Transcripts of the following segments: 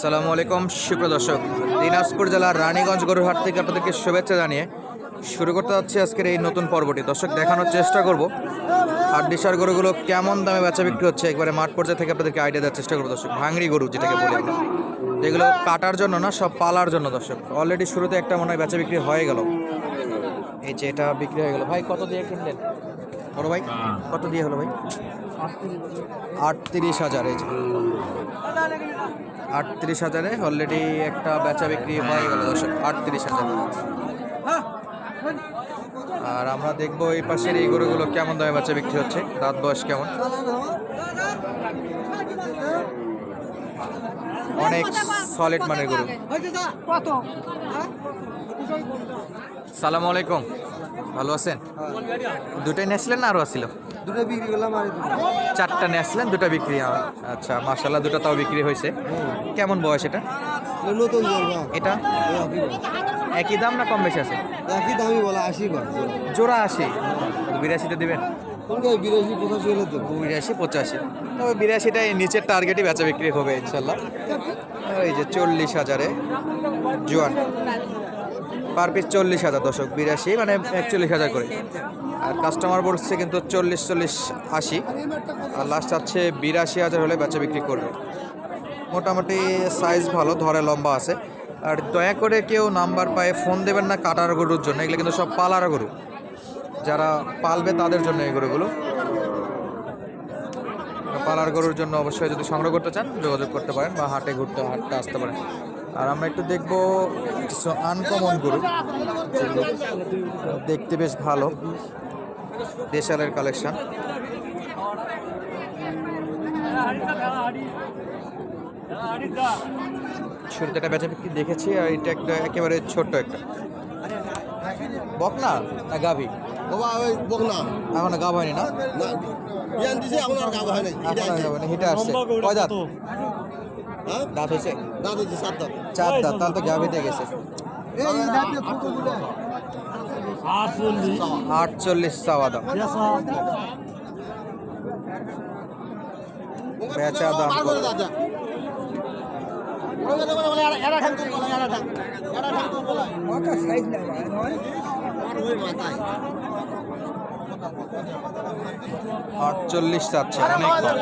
সালামু আলাইকুম সুপ্রিয় দর্শক। দিনাজপুর জেলার রানীগঞ্জ গরুর হাট থেকে আপনাদেরকে শুভেচ্ছা জানিয়ে শুরু করতে যাচ্ছি আজকের এই নতুন পর্বটি। দর্শক দেখানোর চেষ্টা করব। আর দিশার গরুগুলো কেমন দামে বেচা বিক্রি হচ্ছে একবারে মাঠ পর্যায়ে থেকে আপনাদেরকে আইডিয়া দেওয়ার চেষ্টা করব দর্শক। ভাঙড়ি গরু যেটাকে বলি আমরা। যেগুলো কাটার জন্য না সব পালার জন্য দর্শক। অলরেডি শুরুতে একটা মনে হয় বেচা বিক্রি হয়ে গেল। এই যে এটা বিক্রি হয়ে গেল। ভাই কত দিয়ে কিনলেন? বড় ভাই কত দিয়ে হলো ভাই? আটত্রিশ হাজারে আটত্রিশ হাজারে অলরেডি একটা বেচা বিক্রি হয়ে গেল আটত্রিশ হাজার। আর আমরা দেখব এই পাশের এই গরুগুলো কেমন দামে বেচা বিক্রি হচ্ছে, দাঁত বয়স কেমন? অনেক সলিড মানের গরু। কত? সালাম আলাইকুম। ভালো আছেন? দুটাই নিয়েছিলেন না আরও আসছিল দুটো বিক্রি করলাম আর চারটা নিয়ে আসছিলেন দুটা বিক্রি আচ্ছা মার্শাল্লাহ দুটো তাও বিক্রি হয়েছে। কেমন বয়স এটা? নতুন জলবা এটা? একই দাম না কম বেশি আছে? একই দামই বলা আশি জোড়া আশি। বিরাশিতে দিবেন? বিরাশি পঁচাশি হলে তো বিরাশি পঁচাশি। তবে বিরাশিটাই নিচের টার্গেটই বেচা বিক্রি হবে ইনশাল্লাহ এই যে চল্লিশ হাজারে জোয়ান। পার পিস চল্লিশ হাজার দশক বিরাশি মানে একচল্লিশ হাজার করে। আর কাস্টমার বলছে কিন্তু চল্লিশ চল্লিশ, আশি। আর লাস্ট আছে বিরাশি হাজার হলে বেচা বিক্রি করবে। মোটামুটি সাইজ ভালো, ধরে লম্বা আছে। আর দয়া করে কেউ নাম্বার পায়ে ফোন দেবেন না কাটার গরুর জন্য, এগুলো কিন্তু সব পালার গরু। যারা পালবে তাদের জন্য এই গরুগুলো। পালার গরুর জন্য অবশ্যই যদি সংগ্রহ করতে চান, যোগাযোগ করতে পারেন বা হাটে ঘুরতে হাটতে আসতে পারেন। আর আমরা একটু দেখব কিছু আনকমন গরু যেগুলো দেখতে বেশ ভালো দেশালের কালেকশন শুরুতে একটা বেচা বিক্রি দেখেছি আর এটা একটা একেবারে ছোট্ট একটা। বকনা না গাভী? বাবা ওই বক না এখনও গাভ হয়নি না? না এখন আর গাব হয় নাই। এখনও গাভ হয়নি হিটে আসছে। দাঁত? হ্যাঁ? হয়েছে? চার দাঁত। তাহলে তো গাভীতে গেছে। আটচল্লিশ। চাওয়া দাম। বেচা দাম করে দাদা ওরে বলে বলে এরা ঠাক তুই বলে এরা ঠাক এরা ঠাক তুই বলে ওটা সাইজ না ভাই আর ওই মাথায় আটচল্লিশ চাচ্ছে অনেক কম।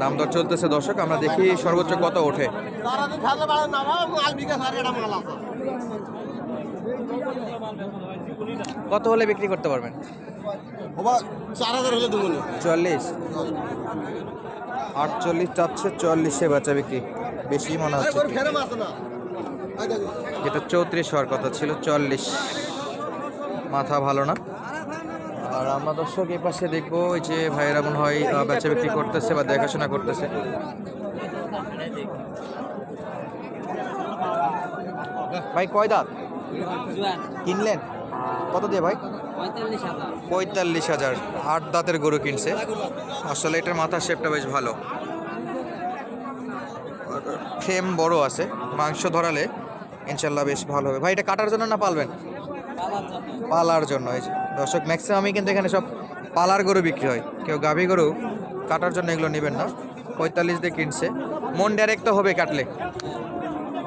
দাম দর চলতেছে। দর্শক, আমরা দেখি সর্বোচ্চ কত ওঠে। এটা কত হলে বিক্রি করতে পারবেন? চুয়াল্লিশ। আটচল্লিশ চাচ্ছে, চুয়াল্লিশে বেচা বিক্রি। বেশি মনে হচ্ছে। যেটা চৌত্রিশ হওয়ার কথা ছিল, চুয়াল্লিশ। মাথা ভালো না। আর আমরা দর্শক এই পাশে দেখব ওই যে ভাইয়েরা মনে হয় বেচা বিক্রি করতেছে বা দেখাশোনা করতেছে। ভাই কয় দাঁত? কিনলেন? কত দিয়ে ভাই? পঁয়তাল্লিশ হাজার। আট দাঁতের গরু কিনছে। আসলে এটার মাথার শেপটা বেশ ভালো। ফ্রেম বড় আছে। মাংস ধরালে ইনশাল্লাহ বেশ ভালো হবে। ভাই এটা কাটার জন্য না পালবেন? পালার জন্য এই যে। দর্শক ম্যাক্সিমামই কিন্তু এখানে সব পালার গরু বিক্রি হয়। কেউ গাভী গরু কাটার জন্য এগুলো নেবেন না। পঁয়তাল্লিশ দিয়ে কিনছে। মন ডাইরেক্ট তো হবে কাটলে।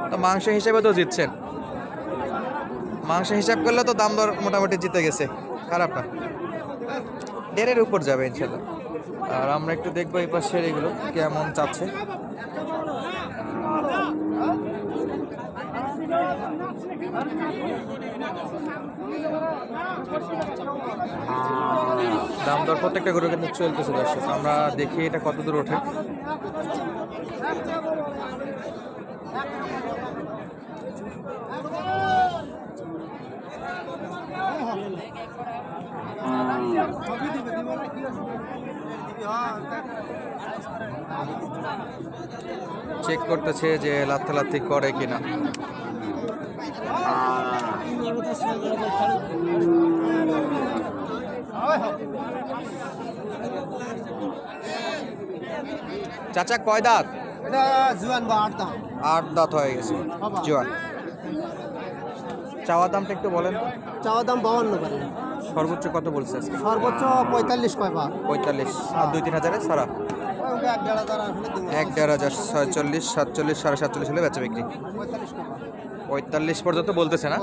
তো মাংস হিসেবে তো জিতছেন। মাংস হিসাব করলে তো দাম দর মোটামুটি জিতে গেছে। খারাপ না। দেড়ের উপর যাবে ইনশাল্লাহ আর আমরা একটু দেখব এই পাশের এগুলো কেমন চাচ্ছে। দাম দর প্রত্যেকটা গরু কিন্তু চলতেছে দর্শক, আমরা দেখি এটা কত দূর ওঠে। চেক করতেছে যে লাত্তালাত্তি করে কিনা। চাচা কয় দাঁত? এটা জুয়ান বা আট দাঁত। হয়ে গেছে। জোয়ান। চাওয়া দামটা একটু বলেন চাওয়া দাম বাউান্ন করে। সর্বোচ্চ কত বলছে সর্বোচ্চ পঁয়তাল্লিশ কয় পা পঁয়তাল্লিশ। আর দুই তিন হাজারে সারা? এক দেড় হাজার আসলে দেবো এক দেড় হাজার ছয়চল্লিশ সাতচল্লিশ সাড়ে সাতচল্লিশ হলে বেচা বিক্রি। পঁয়তাল্লিশ পর্যন্ত বলতেছে না?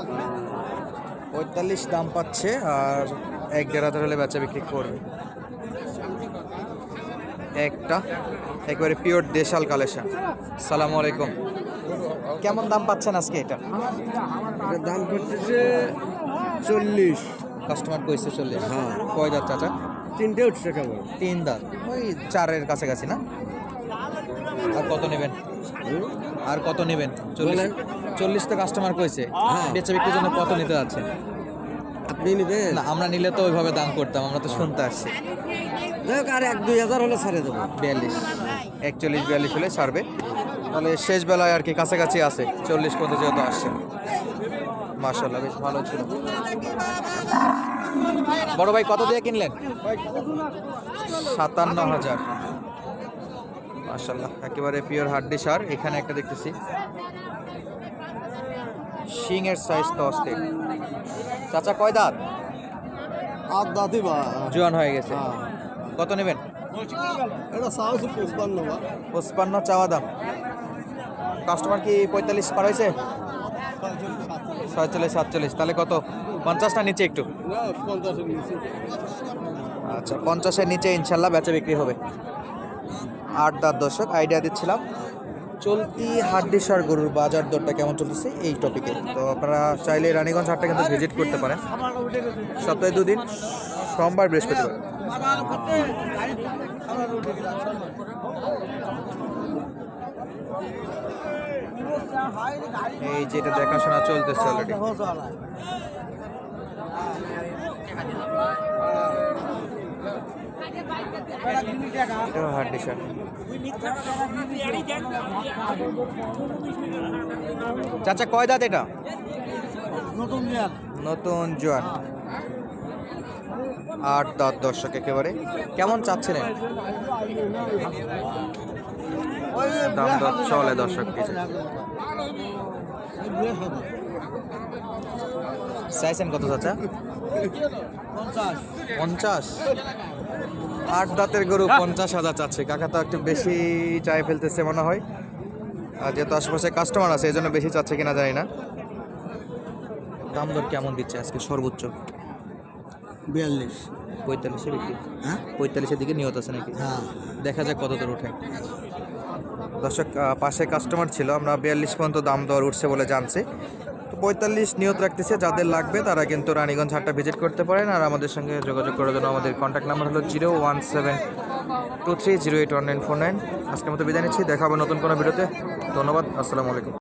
পঁয়তাল্লিশ দাম পাচ্ছে আর এক দেড় হাজার হলে বেচা বিক্রি করবে। একটা একবারে পিওর দেশাল কালেকশন সালাম আলাইকুম। কেমন দাম পাচ্ছেন আজকে এটা? দাম করতেছে চল্লিশ। কাস্টমার কইছে চল্লিশ। হ্যাঁ। কয় দাঁত চাচা? তিনটে উঠছে কেমন তিন দাঁত। ওই চারের কাছাকাছি না? আর কত নেবেন? আর কত নেবেন? চল্লিশ চল্লিশ তো কাস্টমার কইছে। হ্যাঁ। বেচা বিক্রির জন্য কত নিতে যাচ্ছে? আপনি নেবেন? না আমরা নিলে তো ওইভাবে দাম করতাম আমরা তো শুনতে আসছি। আর এক দুই হাজার হলে ছাড়ে দেবো। বিয়াল্লিশ। একচল্লিশ বিয়াল্লিশ হলে ছাড়বে। তাহলে শেষ বেলায় আর কি কাছাকাছি আছে চল্লিশ পর্যন্ত যেহেতু আসছে। মার্শাল্লাহ বেশ ভালো ছিল। বড় ভাই কত দিয়ে কিনলেন? সাতান্ন হাজার। মার্শাল্লাহ একেবারে পিওর হাড্ডি সার। এখানে একটা দেখতেছি। শিংয়ের সাইজ তো অস্থির চাচা কয় দাঁত? আর দাদি বা। জোয়ান হয়ে গেছে। কত নেবেন? এটা সাহস পঁচপান্ন চাওয়া দাম। কাস্টমার কি পঁয়তাল্লিশ পার হয়েছে? ছয়চল্লিশ সাতচল্লিশ। তাহলে কত? পঞ্চাশটা নিচে একটু। আচ্ছা পঞ্চাশের নিচে ইনশাল্লাহ বেচা বিক্রি হবে। আট দাঁত দর্শক আইডিয়া দিচ্ছিলাম। চলতি হাড্ডিসার গরুর বাজার দরটা কেমন চলতেছে এই টপিকে তো আপনারা চাইলে রানীগঞ্জ হাটটা কিন্তু ভিজিট করতে পারেন। সপ্তাহে দুদিন, সোমবার বৃহস্পতিবার। এই যেটা দেখাশোনা চলতেছে অলরেডি এটাও হাড্ডিসার চাচা কয় দাঁত এটা? নতুন জ্ঞান নতুন জোয়ান আট দাঁত দর্শক একেবারে। কেমন চাচ্ছিলেন? দাম দর চলে দর্শক কিছু। চাইছেন কত চাচা? পঞ্চাশ। আট দাঁতের গরু পঞ্চাশ হাজার চাচ্ছে। কাকা তো একটু বেশি চাই ফেলতেছে মনে হয়। আর যেহেতু আশেপাশে কাস্টমার আছে এই জন্য বেশি চাচ্ছে কিনা জানি না। দাম দর কেমন দিচ্ছে আজকে সর্বোচ্চ? বিয়াল্লিশ। পঁয়তাল্লিশে বিক্রি হ্যাঁ? পঁয়তাল্লিশের দিকে নিয়ত আছে নাকি? হ্যাঁ। দেখা যাক কত দূর ওঠে। দর্শক পাশে কাস্টমার ছিল। আমরা বিয়াল্লিশ পর্যন্ত দাম দর উঠছে বলে জানছি। তো পঁয়তাল্লিশ নিয়ত রাখতেছে যাদের লাগবে তারা কিন্তু রানীগঞ্জ হাটটা ভিজিট করতে পারেন। আর আমাদের সঙ্গে যোগাযোগ করার জন্য আমাদের কন্ট্যাক্ট নাম্বার হলো zero one seven two three zero eight one nine four nine. আজকের মতো বিদায় নিচ্ছি, দেখাবো নতুন কোনো ভিডিওতে। ধন্যবাদ, আসসালামু আলাইকুম।